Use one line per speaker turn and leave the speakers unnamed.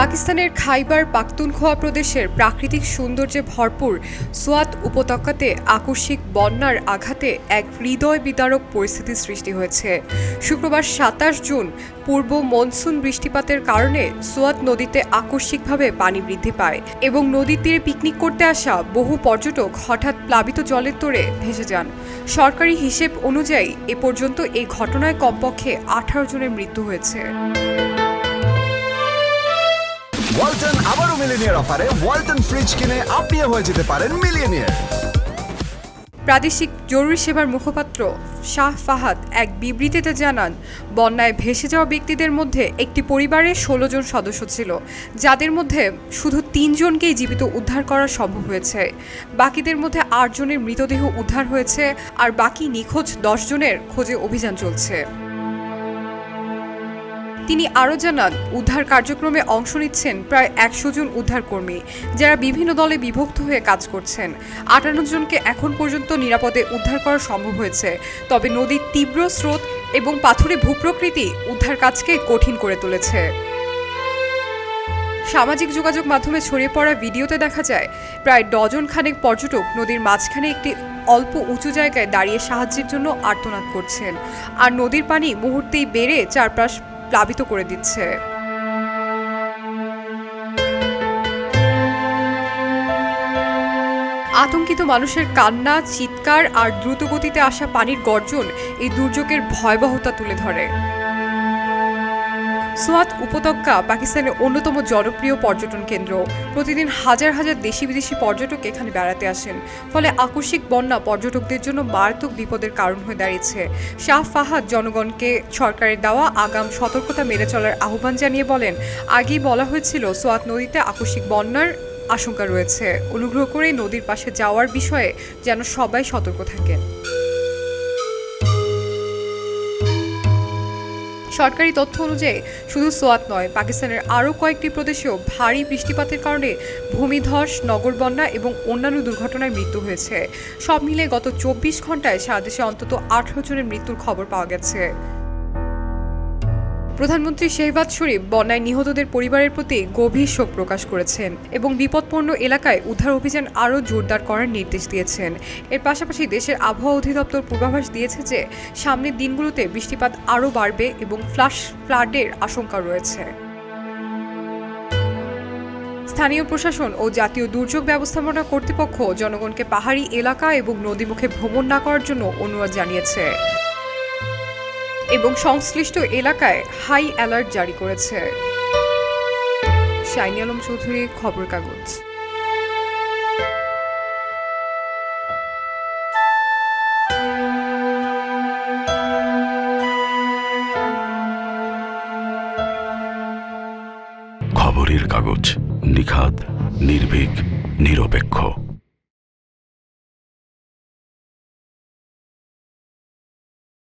পাকিস্তানের খাইবার পাখতুনখোয়া প্রদেশের প্রাকৃতিক সৌন্দর্যে ভরপুর সোয়াত উপত্যকাতে আকস্মিক বন্যার আঘাতে এক হৃদয় বিদারক পরিস্থিতি সৃষ্টি হয়েছে। শুক্রবার সাতাশ জুন পূর্ব মনসুন বৃষ্টিপাতের কারণে সোয়াত নদীতে আকস্মিকভাবে পানি বৃদ্ধি পায় এবং নদীর তীরে পিকনিক করতে আসা বহু পর্যটক হঠাৎ প্লাবিত জলের তোড়ে ভেসে যান। সরকারি হিসেব অনুযায়ী এ পর্যন্ত এই ঘটনায় কমপক্ষে আঠারো জনের মৃত্যু হয়েছে।
ওয়ালটন আবারও মিলিনিয়ার অফারে ওয়ালটন ফ্রিজ কিনে আপনিও হয়ে যেতে পারেন মিলিয়নিয়ার।
প্রাদেশিক জরুরি সেবার মুখপাত্র শাহ ফাহাদ এক বিবৃতিতে জানান, বন্যায় ভেসে যাওয়া ব্যক্তিদের মধ্যে একটি পরিবারের ষোলো জন সদস্য ছিল, যাদের মধ্যে শুধু তিনজনকেই জীবিত উদ্ধার করা সম্ভব হয়েছে। বাকিদের মধ্যে আটজনের মৃতদেহ উদ্ধার হয়েছে, আর বাকি নিখোঁজ দশ জনের খোঁজে অভিযান চলছে। তিনি আরও জানান, উদ্ধার কার্যক্রমে অংশ নিচ্ছেন প্রায় একশো জন উদ্ধারকর্মী, যারা বিভিন্ন দলে বিভক্ত হয়ে কাজ করছেন। আটান্ন জনকে এখন পর্যন্ত নিরাপদে উদ্ধার করা সম্ভব হয়েছে। তবে নদীর তীব্র স্রোত এবং পাথুরে ভূপ্রকৃতি উদ্ধার কাজকে কঠিন করে তুলেছে। সামাজিক যোগাযোগ মাধ্যমে ছড়িয়ে পড়া ভিডিওতে দেখা যায়, প্রায় ডজন খানেক পর্যটক নদীর মাঝখানে একটি অল্প উঁচু জায়গায় দাঁড়িয়ে সাহায্যের জন্য আর্তনাদ করছেন। আর নদীর পানি মুহূর্তেই বেড়ে চারপাশ প্লাবিত করে দিচ্ছে। আতঙ্কিত মানুষের কান্না, চিৎকার আর দ্রুতগতিতে আসা পানির গর্জন এই দুর্যোগের ভয়াবহতা তুলে ধরে। সোয়াত উপত্যকা পাকিস্তানের অন্যতম জনপ্রিয় পর্যটন কেন্দ্র। প্রতিদিন হাজার হাজার দেশি বিদেশি পর্যটক এখানে বেড়াতে আসেন। ফলে আকস্মিক বন্যা পর্যটকদের জন্য মারাত্মক বিপদের কারণ হয়ে দাঁড়িয়েছে। শাহ ফাহাদ জনগণকে সরকারের দেওয়া আগাম সতর্কতা মেনে চলার আহ্বান জানিয়ে বলেন, আগেই বলা হয়েছিল সোয়াত নদীতে আকস্মিক বন্যার আশঙ্কা রয়েছে। অনুগ্রহ করে নদীর পাশে যাওয়ার বিষয়ে যেন সবাই সতর্ক থাকেন। সরকারি তথ্য অনুযায়ী শুধু সোয়াত নয়, পাকিস্তানের আরও কয়েকটি প্রদেশেও ভারী বৃষ্টিপাতের কারণে ভূমিধস নগর বন্যা এবং অন্যান্য দুর্ঘটনায় মৃত্যু হয়েছে। সব মিলে গত চব্বিশ ঘন্টায় সারা দেশে অন্তত আঠারো জনের মৃত্যুর খবর পাওয়া গেছে। প্রধানমন্ত্রী শেহবাজ শরীফ বন্যায় নিহতদের পরিবারের প্রতি গভীর শোক প্রকাশ করেছেন এবং বিপদপূর্ণ এলাকায় উদ্ধার অভিযান আরও জোরদার করার নির্দেশ দিয়েছেন। এর পাশাপাশি দেশের আবহাওয়া অধিদপ্তর পূর্বাভাস দিয়েছে যে, সামনের দিনগুলোতে বৃষ্টিপাত আরও বাড়বে এবং ফ্লাশ ফ্লাডের আশঙ্কা রয়েছে। স্থানীয় প্রশাসন ও জাতীয় দুর্যোগ ব্যবস্থাপনা কর্তৃপক্ষ জনগণকে পাহাড়ি এলাকা এবং নদীমুখে ভ্রমণ না করার জন্য অনুরোধ জানিয়েছে। এবং সংশ্লিষ্ট এলাকায় হাই অ্যালার্ট জারি করেছে। শাইনি আলম চৌধুরী খবর কাগজ
খবরের কাগজ নিখাত নির্ভীক, নিরপেক্ষ।